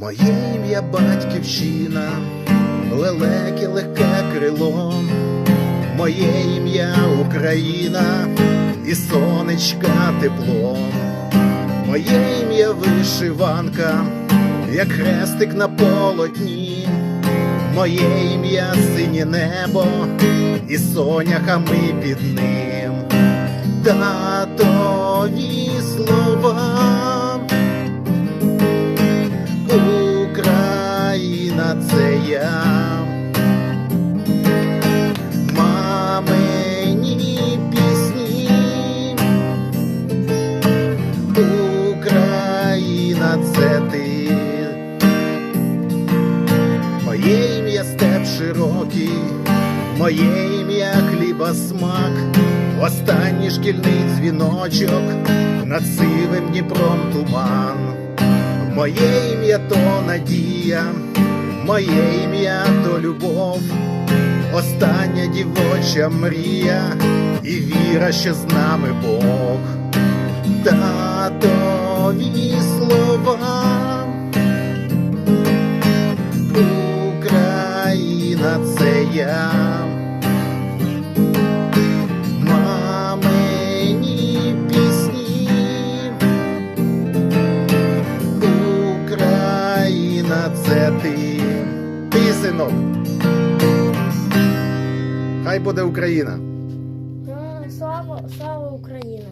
Моє ім'я батьківщина, лелеки легке крило, моє ім'я Україна і сонечка тепло, моє ім'я вишиванка, як хрестик на полотні, моє ім'я синє небо і соняхами під ним. Татові я. Мамині пісні. Україна це ти. Моє ім'я степ широкий, моє ім'я хліба смак, останній шкільний дзвіночок, над сивим Дніпром туман. Моє ім'я то надія, моє ім'я то любов, остання дівоча мрія і віра, що з нами Бог. Татові слова. Україна це я. це ти. Ти синок. Хай буде Україна. Е, слава, слава Україна!